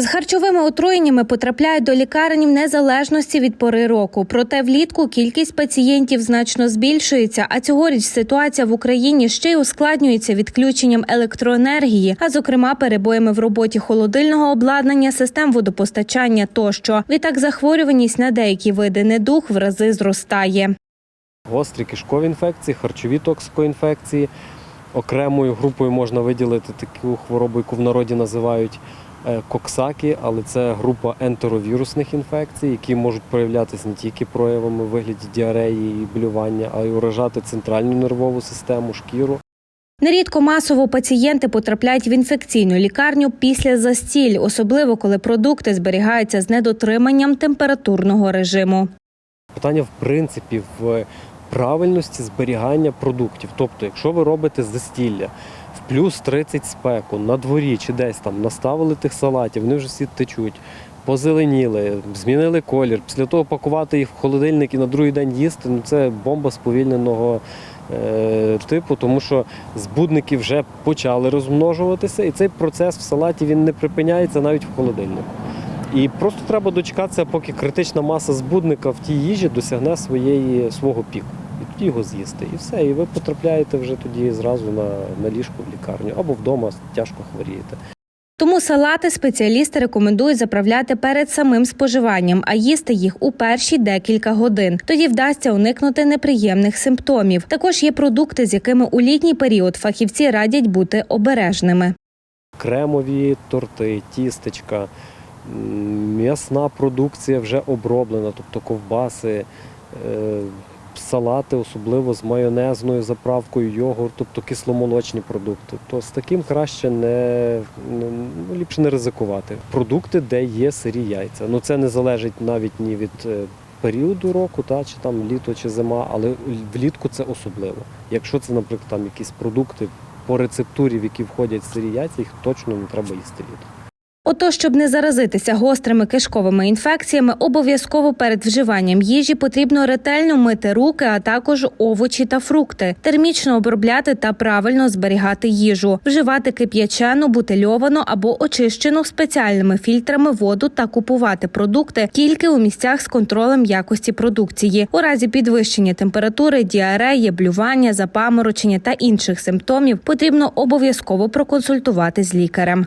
З харчовими отруєннями потрапляють до лікарень в незалежності від пори року. Проте влітку кількість пацієнтів значно збільшується. А цьогоріч ситуація в Україні ще й ускладнюється відключенням електроенергії, а зокрема перебоями в роботі холодильного обладнання, систем водопостачання тощо. Відтак захворюваність на деякі види недуг в рази зростає. Гострі кишкові інфекції, харчові токсикоінфекції. Окремою групою можна виділити таку хворобу, яку в народі називають е, коксаки, але це група ентеровірусних інфекцій, які можуть проявлятися не тільки проявами у вигляді діареї і блювання, а й уражати центральну нервову систему, шкіру. Нерідко масово пацієнти потрапляють в інфекційну лікарню після застіль, особливо коли продукти зберігаються з недотриманням температурного режиму. Питання, в принципі, в правильності зберігання продуктів. Тобто, якщо ви робите застілля в плюс 30 спеку на дворі чи десь там наставили тих салатів, вони вже всі течуть, позеленіли, змінили колір. Після того пакувати їх в холодильник і на другий день їсти, ну це бомба сповільненого е, типу, тому що збудники вже почали розмножуватися, і цей процес в салаті він не припиняється навіть в холодильнику. І просто треба дочекатися, поки критична маса збудника в тій їжі досягне своєї свого піку. І тоді його з'їсти. І все. І ви потрапляєте вже тоді зразу на, на ліжку в лікарню або вдома тяжко хворієте. Тому салати спеціалісти рекомендують заправляти перед самим споживанням, а їсти їх у перші декілька годин. Тоді вдасться уникнути неприємних симптомів. Також є продукти, з якими у літній період фахівці радять бути обережними. Кремові торти, тістечка, м'ясна продукція вже оброблена, тобто ковбаси, е, салати, особливо з майонезною заправкою, йогурт, тобто кисломолочні продукти. То з таким краще не, ну, ліпше не ризикувати. Продукти, де є сирі яйця. Ну це не залежить навіть ні від е, періоду року, та, чи там літо чи зима, але влітку це особливо. Якщо це, наприклад, там якісь продукти по рецептурі, в які входять сирі яйця, їх точно не треба їсти літом. Ото, щоб не заразитися гострими кишковими інфекціями, обов'язково перед вживанням їжі потрібно ретельно мити руки, а також овочі та фрукти, термічно обробляти та правильно зберігати їжу, вживати кип'ячену, бутильовану або очищену спеціальними фільтрами воду та купувати продукти тільки у місцях з контролем якості продукції. У разі підвищення температури, діареї, блювання, запаморочення та інших симптомів потрібно обов'язково проконсультувати з лікарем.